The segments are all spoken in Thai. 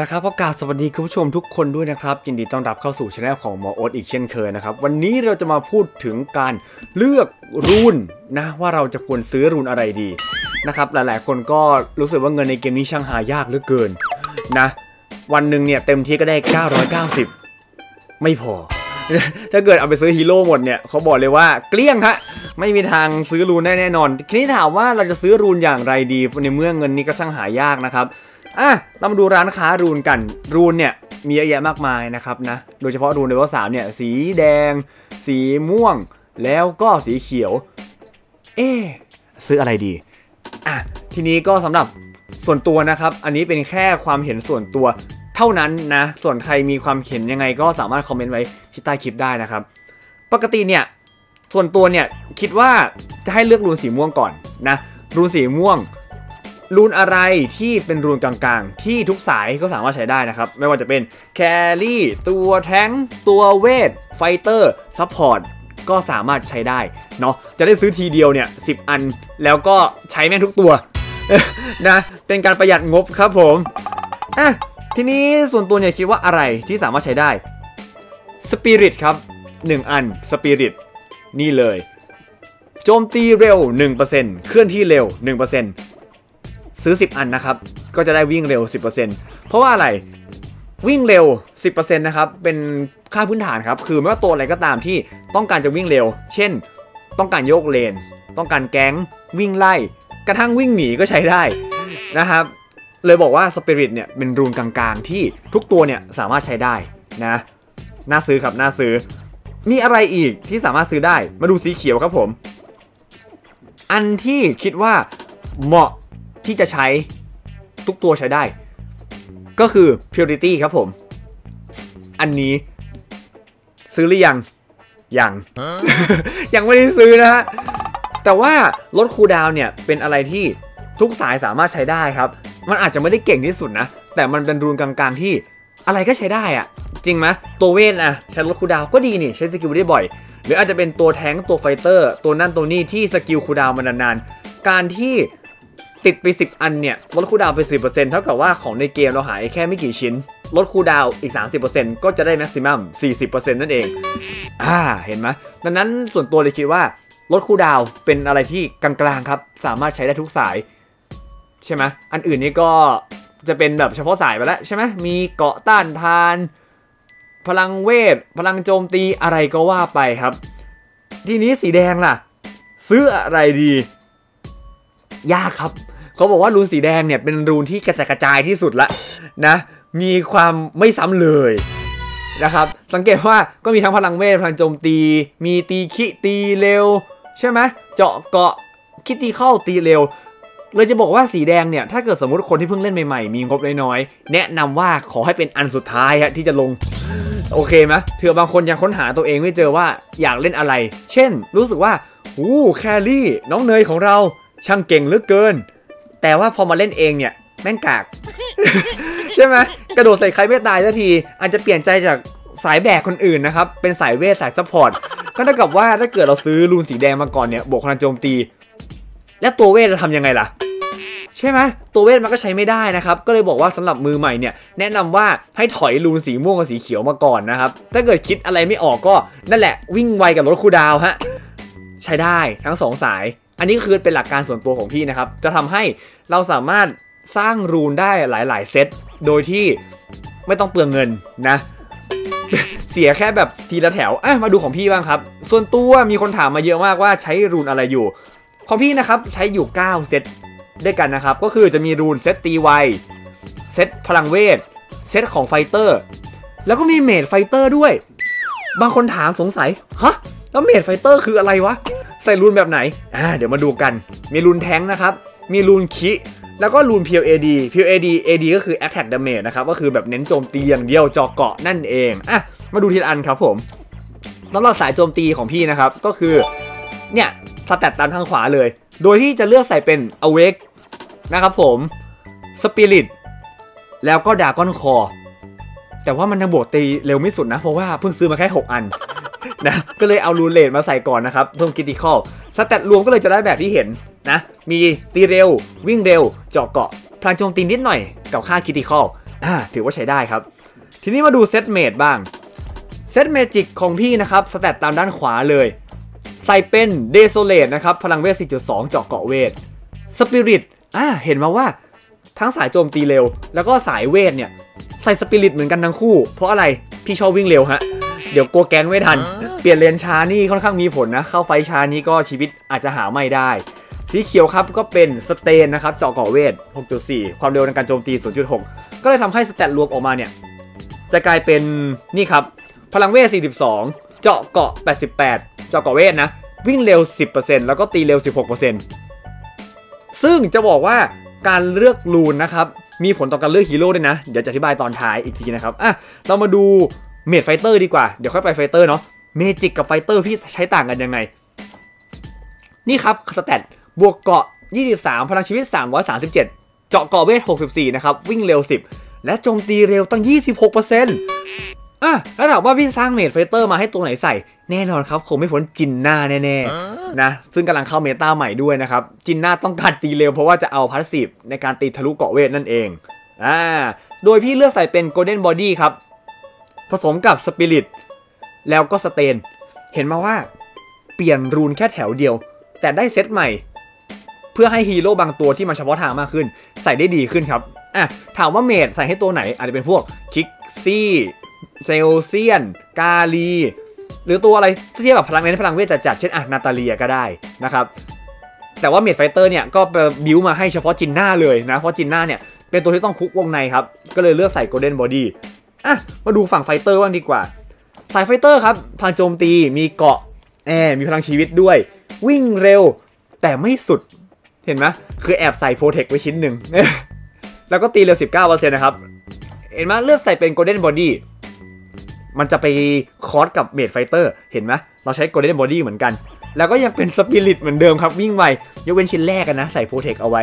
ละครับประกาศสวัสดีคุณผู้ชมทุกคนด้วยนะครับยินดีต้อนรับเข้าสู่ช anel ของหมอโอ๊ตอีกเช่นเคยนะครับ วันนี้เราจะมาพูดถึงการเลือกรูนนะว่าเราจะควรซื้อรูนอะไรดีนะครับหลายๆ คนก็รู้สึกว่าเงินในเกมนี้ช่างหายากเหลือเกินนะวันหนึ่งเนี่ยเต็มที่ก็ได้ 990 ไม่พอ ถ้าเกิดเอาไปซื้อฮีโร่หมดเนี่ยเขาบอกเลยว่าเกลี้ยงฮะไม่มีทางซื้อรูนได้แน่นอนทีนี้ถามว่าเราจะซื้อรูนอย่างไรดีในเมื่อเงินนี้ก็ช่างหายากนะครับ อะเรามาดูร้านค้ารูนกัน รูนเนี่ยมีเยอะแยะมากมายนะครับนะ โดยเฉพาะรูนเลเวลสามเนี่ยสีแดง สีม่วง แล้วก็สีเขียว เอ๊ซื้ออะไรดี อะ ทีนี้ก็สำหรับส่วนตัวนะครับ อันนี้เป็นแค่ความเห็นส่วนตัวเท่านั้นนะ ส่วนใครมีความเห็นยังไงก็สามารถคอมเมนต์ไว้ที่ใต้คลิปได้นะครับ ปกติเนี่ย ส่วนตัวเนี่ยคิดว่าจะให้เลือกรูนสีม่วงก่อนนะ รูนสีม่วง รูนอะไรที่เป็นรูนกลางๆ ที่ทุกสายก็สามารถใช้ได้นะครับ ไม่ว่าจะเป็นแครี่ตัวแท้งตัวเวทไฟเตอร์ซัพพอร์ตก็สามารถใช้ได้เนาะจะได้ซื้อทีเดียวเนี่ยสิอัน แล้วก็ใช้แม่งทุกตัวนะเป็นการประหยัดงบครับผมอะทีนี้ส่วนตัวเนี่ยคิดว่าอะไรที่สามารถใช้ได้สปิริตครับ 1 อันสปิริตนี่เลย โจมตีเร็ว 1%เคลื่อนที่เร็ว 1% ซื้อ 10 อันนะครับ ก็จะได้วิ่งเร็ว 10%เพราะว่าอะไรวิ่งเร็ว 10%นะครับ เป็นค่าพื้นฐานครับ คือไม่ว่าตัวอะไรก็ตามที่ต้องการจะวิ่งเร็ว เช่น ต้องการโยกเลน ต้องการแก๊ง วิ่งไล่ กระทั่งวิ่งหนีก็ใช้ได้นะครับ เลยบอกว่าสปิริตเนี่ยเป็นรูนกลางๆ ที่ทุกตัวเนี่ยสามารถใช้ได้นะ น่าซื้อครับ น่าซื้อ มีอะไรอีกที่สามารถซื้อได้ มาดูสีเขียวครับผม อันที่คิดว่าเหมาะ ที่จะใช้ทุกตัวใช้ได้ ก็คือ Purity ครับผม อันนี้ ซื้อหรือยัง ยัง ยังไม่ได้ซื้อนะฮะ แต่ว่าลดคูดาวเนี่ย เป็นอะไรที่ทุกสายสามารถใช้ได้ครับ มันอาจจะไม่ได้เก่งที่สุดนะ แต่มันเป็นรูนกลางๆที่อะไรก็ใช้ได้อะจริงไหมตัวเวทอะใช้ลดคูดาวก็ดีนี่ ใช้สกิลได้บ่อย หรืออาจจะเป็นตัวแทงตัวไฟเตอร์ ตัวนั่นตัวนี้ที่สกิลคูดาวมานานๆ การที่ ติดไป 10 อันเนี่ยลดคูดาวไป 10%เท่ากับว่าของในเกมเราหายแค่ไม่กี่ชิ้น ลดคูดาวน์อีก 30%ก็จะได้แม็กซิมัม 40%นั่นเอง อ่า เห็นไหมดังนั้นส่วนตัวเลยคิดว่าลดคูดาวเป็นอะไรที่กลางๆครับ สามารถใช้ได้ทุกสาย ใช่ไหมอันอื่นนี่ก็จะเป็นแบบเฉพาะสายไปแล้วใช่ไหมมีเกาะต้านทาน พลังเวท พลังโจมตีอะไรก็ว่าไปครับ ทีนี้สีแดงล่ะ ซื้ออะไรดี ยากครับ เขาบอกว่ารูนสีแดงเนี่ยเป็นรูนที่กระจายกระจายที่สุดละนะ มีความไม่ซ้ำเลยนะครับ สังเกตว่าก็มีทั้งพลังเวทพลังโจมตี มีตีคิตีเร็ว ใช่ไหมเจาะเกาะคิตีเข้าตีเร็วเลยจะบอกว่าสีแดงเนี่ย ถ้าเกิดสมมติคนที่เพิ่งเล่นใหม่ๆ มีงบน้อยๆ แนะนำว่าขอให้เป็นอันสุดท้ายฮะที่จะลง โอเคไหมเผื่อบางคนยังค้นหาตัวเองไม่เจอว่าอยากเล่นอะไร เช่น รู้สึกว่า อู้แครี่ น้องเนยของเรา ช่างเก่งเหลือเกิน แต่ว่าพอมาเล่นเองเนี่ยแม่งกาก ใช่ไหมกระโดดใส่ใครไม่ตายสักที อาจจะเปลี่ยนใจจากสายแบกคนอื่นนะครับ เป็นสายเวทสายซัพพอร์ตก็เท่ากับว่าถ้าเกิดเราซื้อรูนสีแดงมาก่อนเนี่ยบวกพลังโจมตี แล้วตัวเวทจะทำยังไงล่ะ ใช่ไหมตัวเวทมันก็ใช้ไม่ได้นะครับ ก็เลยบอกว่าสำหรับมือใหม่เนี่ย แนะนำว่าให้ถอยรูนสีม่วงกับสีเขียวมาก่อนนะครับ ถ้าเกิดคิดอะไรไม่ออกก็นั่นแหละวิ่งไวกับรถคูดาวฮะใช้ได้ทั้งสองสาย อันนี้คือเป็นหลักการส่วนตัวของพี่นะครับ จะทำให้เราสามารถสร้างรูนได้หลาย ๆ เซต โดยที่ไม่ต้องเปลืองเงินนะ เสียแค่แบบทีละแถวอะมาดูของพี่บ้างครับ ส่วนตัวมีคนถามมาเยอะมากว่าใช้รูนอะไรอยู่ ของพี่นะครับใช้อยู่ 9 เซตด้วยกันนะครับ ก็คือจะมีรูนเซตตีไวเซตพลังเวท เซตของไฟเตอร์ แล้วก็มีเมดไฟเตอร์ด้วย บางคนถามสงสัย ฮะ แล้วเมดไฟเตอร์คืออะไรวะ ใส่รูนแบบไหนอ่าเดี๋ยวมาดูกัน มีรูนแทงนะครับ มีรูนคิแล้วก็รูน PLAD PLAD AD ก็คือ Attack Damage นะครับ ก็คือแบบเน้นโจมตีอย่างเดียวจาะเกาะนั่นเอง อะ มาดูทีละอันครับผมสำหรับสายโจมตีของพี่นะครับ ก็คือ เนี่ย สแตตตามทางขวาเลย โดยที่จะเลือกใส่เป็น Awake นะครับผม Spirit แล้วก็ Dragon Core แต่ว่ามันยังบวกตีเร็วไม่สุดนะ เพราะว่าเพิ่งซื้อมาแค่ 6 อัน นะก็เลยเอารูเลตมาใส่ก่อนนะครับ เพิ่มคิติคอลสแตตรวมก็เลยจะได้แบบที่เห็นนะมีตีเร็ว วิ่งเร็วเจาะเกาะพลังโจมตีนิดหน่อยกับค่าคิติคอลอ่าถือว่าใช้ได้ครับ ทีนี้มาดูเซตเมดบ้างเซตเมจิกของพี่นะครับสแตตตามด้านขวาเลย ใส่เป็นเดโซเลตนะครับพลังเวท 4.2 เจาะเกาะเวทสปิริตอ่าเห็นมาว่าทั้งสายโจมตีเร็ว แล้วก็สายเวทเนี่ย ใส่สปิริตเหมือนกันทั้งคู่ เพราะอะไรพี่ชอบวิ่งเร็วฮะ เดี๋ยวกลัวแกงไม่ทัน เปลี่ยนเลนช้านี่ค่อนข้างมีผลนะ เข้าไฟช้านี้ก็ชีวิตอาจจะหาไม่ได้ สีเขียวครับก็เป็นสเตนนะครับเจาะเกาะเวท 6.4 ความเร็วในการโจมตี 0.6 ก็เลยทำให้สแตทรวมออกมาเนี่ย จะกลายเป็นนี่ครับ พลังเวท 42 เจาะเกาะ 88 เจาะเกาะเวทนะ วิ่งเร็ว 10%แล้วก็ตีเร็ว 16%ซึ่งจะบอกว่าการเลือกรูนนะครับมีผลต่อการเลือกฮีโร่ด้วยนะ เดี๋ยวจะอธิบายตอนท้ายอีกทีนะครับ อะ เรามาดู เมดไฟเตอร์ดีกว่า เดี๋ยวค่อยไปไฟเตอร์เนาะเมจิกกับไฟเตอร์พี่ใช้ต่างกันยังไง นี่ครับสแตทบวกเกาะ 23 พลังชีวิต 337 เจาะเกาะเวท 64 นะครับ วิ่งเร็ว 10 และโจมตีเร็วตั้ง 26%อะแล้วถามว่าพี่สร้างเมดไฟเตอร์มาให้ตัวไหนใส่ แน่นอนครับ คงไม่พ้นจินหน้าแน่ๆนะซึ่งกำลังเข้าเมตาใหม่ด้วยนะครับ จินหน้าต้องการตีเร็วเพราะว่าจะเอาพาสซีฟในการตีทะลุเกาะเวทนั่นเองอ่าโดยพี่เลือกใส่เป็นโกลเด้นบอดี้ครับ ผสมกับสปิริตแล้วก็สเตน เห็นมาว่าเปลี่ยนรูนแค่แถวเดียว แต่ได้เซตใหม่ เพื่อให้ฮีโร่บางตัวที่มันเฉพาะทางมากขึ้น ใส่ได้ดีขึ้นครับอะถามว่าเมดใส่ให้ตัวไหน อาจจะเป็นพวกคิกซี่เซลเซียน กาลี หรือตัวอะไรที่เทียบกับพลังเน้นพลังเวทจัดๆเช่นอะนาตาเลียก็ได้นะครับแต่ว่าเมดไฟเตอร์เนี่ยก็บิวมาให้เฉพาะจินหน้าเลยนะ เพราะจินหน้าเนี่ยเป็นตัวที่ต้องคุกวงในครับ ก็เลยเลือกใส่โกลเด้นบอดี้ อะมาดูฝั่งไฟเตอร์บ้างดีกว่า สายไฟเตอร์ครับพลังโจมตีมีเกาะแอมีพลังชีวิตด้วย วิ่งเร็ว แต่ไม่สุดเห็นไหมคือแอบใส่โปรเทคไว้ชิ้นหนึ่งแล้วก็ตีเร็ว 19%นะครับ เห็นไหมเลือกใส่เป็นโกลเด้นบอดี้มันจะไปคอร์สกับเมดไฟเตอร์เห็นไหมเราใช้โกลเด้นบอดี้เหมือนกัน แล้วก็ยังเป็นสปิริตเหมือนเดิมครับ วิ่งไวยกเว้นชิ้นแรกกันนะ ใส่โปรเทคเอาไว้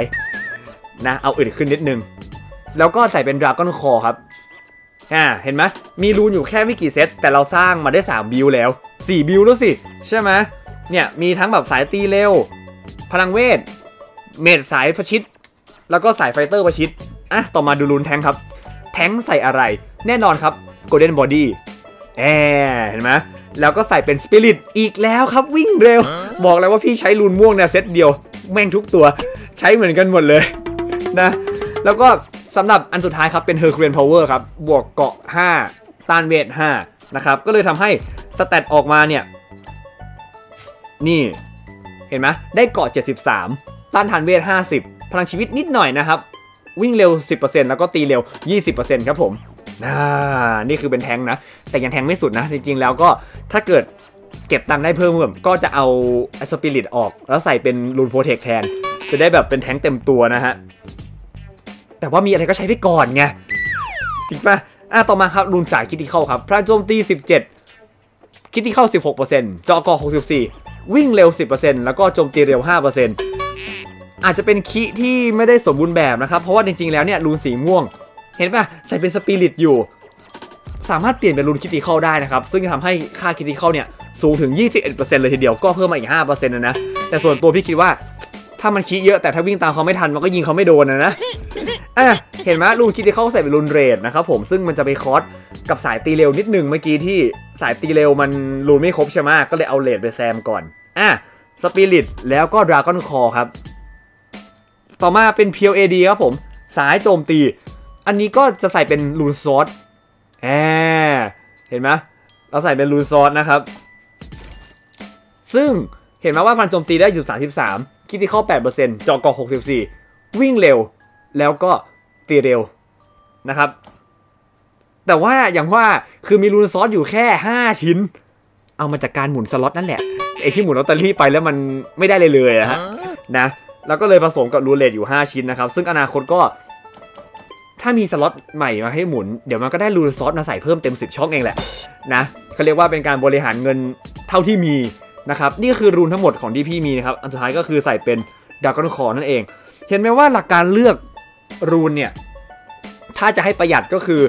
นะเอาอื่นขึ้นนิดนึง แล้วก็ใส่เป็นดราก้อนคอครับ อ่าเห็นไหมมีรูนอยู่แค่ไม่กี่เซต แต่เราสร้างมาได้ 3 บิลแล้ว 4 บิลแล้วสิ ใช่ไหมเนี่ยมีทั้งแบบสายตีเร็ว พลังเวท เมดสายประชิด แล้วก็สายไฟเตอร์ประชิดอะต่อมาดูรูนแทงครับ แทงใส่อะไร แน่นอนครับ Golden Body แอเห็นไหมแล้วก็ใส่เป็นสปิริตอีกแล้วครับวิ่งเร็ว บอกเลยว่าพี่ใช้รูนม่วงเนี่ยเซตเดียว แม่งทุกตัว ใช้เหมือนกันหมดเลยนะ แล้วก็ สำหรับอันสุดท้ายครับเป็น Herculean Power ครับ บวกเกาะ 5 ต้านเวท 5 นะครับ ก็เลยทำให้สแตทออกมาเนี่ย นี่ เห็นไหมได้เกาะ 73 ต้านทานเวท 50 พลังชีวิตนิดหน่อยนะครับ วิ่งเร็ว 10%แล้วก็ตีเร็ว 20%ครับผมอ่านี่คือเป็นแทงนะ แต่ยังแทงไม่สุดนะ จริง ๆ แล้วก็ถ้าเกิดเก็บตังค์ได้เพิ่มเพิ่มก็จะเอาสปิริตออก แล้วใส่เป็นรูนโปรเทคแทน จะได้แบบเป็นแทงเต็มตัวนะฮะ แต่ว่ามีอะไรก็ใช้ไปก่อนไงจริงปะอะต่อมาครับรูนจ่ายคิติเข้าครับพระโจมตี 17 คิติเข้า 16%จอกอ64 วิ่งเร็ว 10%แล้วก็โจมตีเร็ว 5%อาจจะเป็นคิที่ไม่ได้สมบูรณ์แบบนะครับ เพราะว่าจริงๆแล้วเนี่ยรูนสีม่วง เห็นปะใส่เป็นสปิริตอยู่ สามารถเปลี่ยนเป็นรูนคิติเข้าได้นะครับ ซึ่งจะทำให้ค่าคิติเข้าเนี่ยสูงถึง 21%เลยทีเดียวก็เพิ่มมาอีก 5%นะนะแต่ส่วนตัวพี่คิดว่าถ้ามันคิเยอะแต่ถ้าวิ่งตามเขาไม่ทันมันก็ยิงเขาไม่โดนนะนะ อะเห็นไหมรูนคิติเข้าใส่เป็นรูนเรดนะครับผมซึ่งมันจะไปคอสกับสายตีเร็วนิดหนึ่งเมื่อกี้ที่สายตีเร็วมันรูนไม่ครบใช่ไหมก็เลยเอาเรดไปแซมก่อนอะสปิริตแล้วก็ดราก้อนคอครับ ต่อมาเป็น PLAD ครับผมสายโจมตี อันนี้ก็จะใส่เป็นรูนซอสแอเห็นไหมเราใส่เป็นรูนซอสนะครับ ซึ่งเห็นไหมว่าพันโจมตีได้อยู่33คิดที่เข้า8%จอกอ64 วิ่งเร็ว แล้วก็ตีเร็วนะครับ แต่ว่าอย่างว่าคือมีรูนซอสอยู่แค่ 5 ชิ้น เอามาจากการหมุนสล็อตนั่นแหละไอที่หมุนลอตเตอรี่ไปแล้วมันไม่ได้เลยเลยอะฮะนะแล้วก็เลยผสมกับรูเลตอยู่ 5 ชิ้นนะครับ ซึ่งอนาคตก็ถ้ามีสล็อตใหม่มาให้หมุน เดี๋ยวมันก็ได้รูนซอสมาใส่เพิ่มเต็ม 10 ช่องเองแหละนะเขาเรียกว่าเป็นการบริหารเงินเท่าที่มีนะครับ นี่ก็คือรูนทั้งหมดของที่พี่มีนะครับ อันสุดท้ายก็คือใส่เป็นดากอนคอนั่นเอง เห็นไหมว่าหลักการเลือก รูนเนี่ยถ้าจะให้ประหยัดก็คือ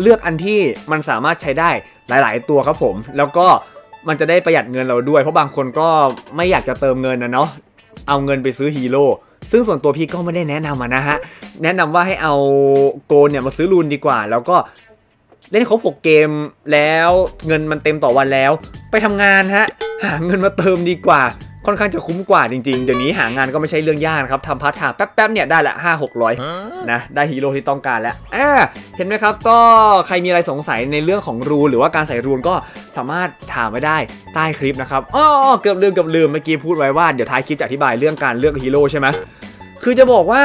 เลือกอันที่มันสามารถใช้ได้หลาย ๆ ตัวครับผม แล้วก็มันจะได้ประหยัดเงินเราด้วย เพราะบางคนก็ไม่อยากจะเติมเงินนะเนาะเอาเงินไปซื้อฮีโร่ซึ่งส่วนตัวพี่ก็ไม่ได้แนะนำนะฮะ แนะนำว่าให้เอาโกนเนี่ยมาซื้อรูนดีกว่า แล้วก็ เล่นครบ 6 เกมแล้วเงินมันเต็มต่อวันแล้ว ไปทำงานฮะ หาเงินมาเติมดีกว่า ค่อนข้างจะคุ้มกว่าจริงๆ เดี๋ยวนี้หางานก็ไม่ใช่เรื่องยากนะครับทำพาร์ทไทม์แป๊บๆเนี่ยได้ละห้าหกร้อยนะ ได้ฮีโร่ที่ต้องการแล้วอ่าเห็นไหมครับ ก็ใครมีอะไรสงสัยในเรื่องของรูนหรือว่าการใส่รูนก็สามารถถามไว้ได้ใต้คลิปนะครับอ้อเกือบลืมเกือบลืมเมื่อกี้พูดไว้ว่าเดี๋ยวท้ายคลิปจะอธิบายเรื่องการเลือกฮีโร่ใช่ไหมคือจะบอกว่า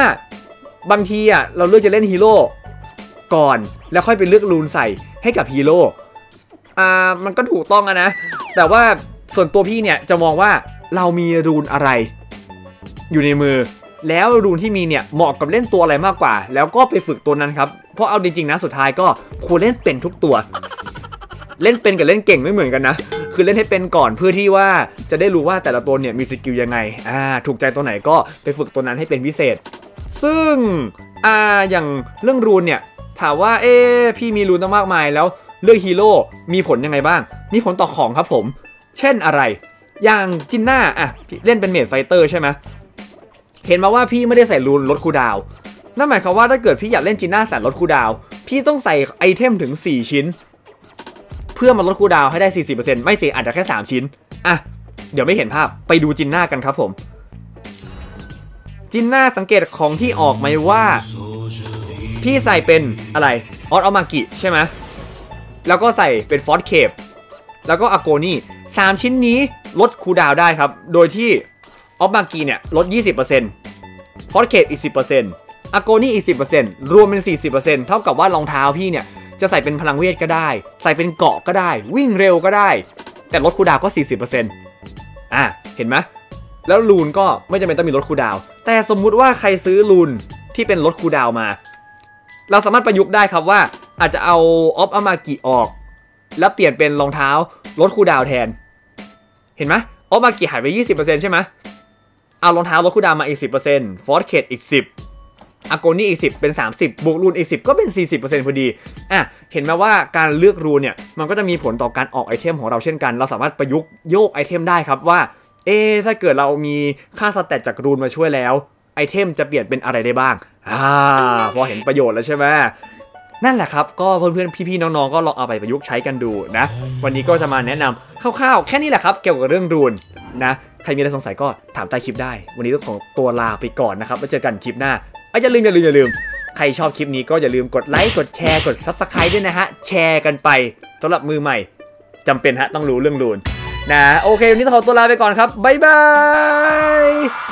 บางทีอะเราเลือกจะเล่นฮีโร่ ก่อน แล้วค่อยไปเลือกรูนใส่ให้กับฮีโร่อ่ามันก็ถูกต้องอนะ แต่ว่าส่วนตัวพี่เนี่ยจะมองว่าเรามีรูนอะไร อยู่ในมือ แล้วรูนที่มีเนี่ยเหมาะกับเล่นตัวอะไรมากกว่า แล้วก็ไปฝึกตัวนั้นครับ เพราะเอาจริงๆนะสุดท้ายก็ควรเล่นเป็นทุกตัว เล่นเป็นกับเล่นเก่งไม่เหมือนกันนะ คือเล่นให้เป็นก่อนเพื่อที่ว่าจะได้รู้ว่าแต่ละตัวเนี่ยมีสกิลยังไงอ่าถูกใจตัวไหนก็ไปฝึกตัวนั้นให้เป็นพิเศษ ซึ่งอ่าอย่างเรื่องรูนเนี่ย ถามว่าเอ๊พี่มีรูนตั้งมากมายแล้วเลือกฮีโร่มีผลยังไงบ้าง มีผลต่อของครับผม เช่นอะไร อย่างจินน่าอะเล่นเป็นเมดไฟเตอร์ใช่ไหมเห็นมาว่าพี่ไม่ได้ใส่รูนลดคูดาว นั่นหมายความว่าถ้าเกิดพี่อยากเล่นจินน่าใส่ลดคูดาว พี่ต้องใส่ไอเทมถึง 4 ชิ้น เพื่อมาลดคูดาวให้ได้ 40%ไม่สิอาจจะแค่ 3 ชิ้น อะ เดี๋ยวไม่เห็นภาพไปดูจินน่ากันครับผม จินน่าสังเกตของที่ออกไหมว่า พี่ใส่เป็นอะไรออสออมากิใช่ไหมแล้วก็ใส่เป็นฟอสเคปแล้วก็อโกนี่สามชิ้นนี้ลดคูดาวได้ครับ โดยที่ออฟมากีเนี่ยลด 20%ฟอสเคปอีก 10%อโกนี่อีก 10%รวมเป็น 40%เท่ากับว่ารองเท้าพี่เนี่ย จะใส่เป็นพลังเวทก็ได้ ใส่เป็นเกาะก็ได้ วิ่งเร็วก็ได้ แต่ลดคูดาวน์ก็ 40%อะ เห็นไหมแล้วลูนก็ไม่จำเป็นต้องมีลดคูดาว แต่สมมุติว่าใครซื้อลูนที่เป็นลดคูดาวมา เราสามารถประยุกต์ได้ครับว่า อาจจะเอาออฟอามากิออก แล้วเปลี่ยนเป็นรองเท้าลดคูดาวแทน เห็นไหมออฟอามากิหายไป 20%ใช่ไหมเอารองเท้าลดคูดาวมาอีก 10%ฟอร์สเคดอีก 10อาโกนี่อีก 10 เป็น 30 บวกรูนอีก 10 ก็เป็น 40%พอดีอะเห็นไหมว่าการเลือกรูนเนี่ยมันก็จะมีผลต่อการออกไอเทมของเราเช่นกัน เราสามารถประยุกต์โยกไอเทมได้ครับว่าเอ๊ถ้าเกิดเรามีค่าสแตทจากรูนมาช่วยแล้ว ไอเทมจะเปลี่ยนเป็นอะไรได้บ้างอ่าพอเห็นประโยชน์แล้วใช่ไหมนั่นแหละครับ ก็เพื่อนๆ พี่ๆ น้องๆ ก็ลองเอาไปประยุกต์ใช้กันดูนะ วันนี้ก็จะมาแนะนำคร่าวๆ แค่นี้แหละครับ เกี่ยวกับเรื่องรูนนะ ใครมีอะไรสงสัยก็ถามใต้คลิปได้ วันนี้ต้องขอตัวลาไปก่อนนะครับไว้เจอกันคลิปหน้าอ้ยอย่าลืมอย่าลืมอย่าลืม ใครชอบคลิปนี้ก็อย่าลืมกดไลค์ กดแชร์ กด subscribe ด้วยนะฮะ แชร์กันไปสำหรับมือใหม่จำเป็นฮะต้องรู้เรื่องรูนนะ โอเค วันนี้ต้องขอตัวลาไปก่อนครับ บ๊ายบาย